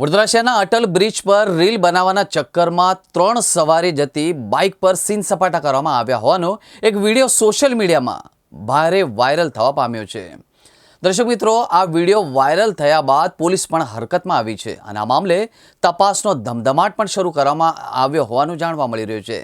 Vadodara Atal bridge પર reel બનાવવાના ચક્કરમાં ત્રણ સવારી જતી બાઇક પર સીન સપાટા કરવામાં આવ્યા હોવાનો એક વીડિયો સોશિયલ મીડિયામાં ભારે વાયરલ થવા પામ્યો છે. દર્શક મિત્રો, આ વીડિયો વાયરલ થયા બાદ પોલીસ પણ હરકતમાં આવી છે અને આ મામલે તપાસનો ધમધમાટ પણ શરૂ કરવામાં આવ્યો હોવાનું જાણવા મળી રહ્યું છે.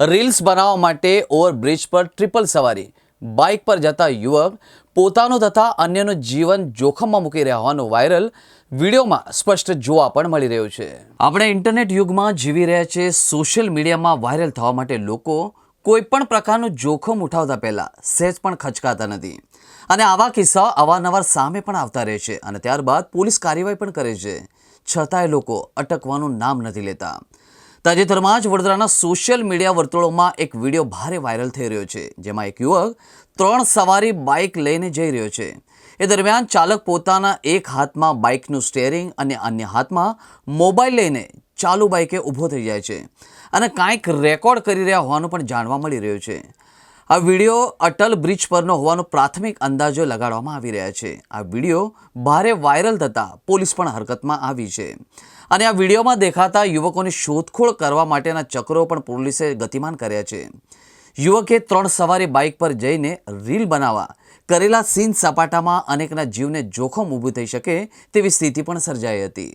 રીલ્સ બનાવવા માટે ઓવરબ્રિજ પર ટ્રિપલ સવારી બાઇક પર જતા યુવક પોતાનું તથા અન્યનું જીવન જોખમમાં મૂકી રહ્યા હોવાનું વાયરલ વિડીયોમાં સ્પષ્ટ જોવા પણ મળી રહ્યું છે. આપણે ઇન્ટરનેટ યુગમાં જીવી રહ્યા છે સોશિયલ મીડિયામાં વાયરલ થવા માટે લોકો કોઈ પણ પ્રકારનું જોખમ ઉઠાવતા પહેલાં સહેજ પણ ખચકાતા નથી. અને આવા કિસ્સા અવારનવાર સામે પણ આવતા રહે છે અને ત્યારબાદ પોલીસ કાર્યવાહી પણ કરે છે. છતાંય લોકો અટકવાનું નામ નથી લેતા. તાજેતરમાં જ વડોદરાના સોશિયલ મીડિયા વર્તુળોમાં એક વીડિયો ભારે વાયરલ થઈ રહ્યો છે, જેમાં એક યુવક ત્રણ સવારી બાઇક લઈને જઈ રહ્યો છે. એ દરમિયાન ચાલક પોતાના એક હાથમાં બાઇકનું સ્ટેરિંગ અને અન્ય હાથમાં મોબાઈલ લઈને ચાલુ બાઇકે ઊભો થઈ જાય છે અને કાંઈક રેકોર્ડ કરી રહ્યા હોવાનું પણ જાણવા મળી રહ્યું છે. આ વીડિયો અટલ બ્રિજ પરનો હોવાનો પ્રાથમિક અંદાજો લગાડવામાં આવી રહ્યા છે. આ વીડિયો ભારે વાયરલ થતાં પોલીસ પણ હરકતમાં આવી છે. અને આ વિડીયોમાં દેખાતા યુવકોની શોધખોળ કરવા માટેના ચક્રો પણ પોલીસે ગતિમાન કર્યા છે. યુવકે ત્રણ સવારી બાઇક પર જઈને રીલ બનાવવા, કરેલા સીન સપાટામાં અનેકના જીવને જોખમ ઊભું થઈ શકે તેવી સ્થિતિ પણ સર્જાઈ હતી.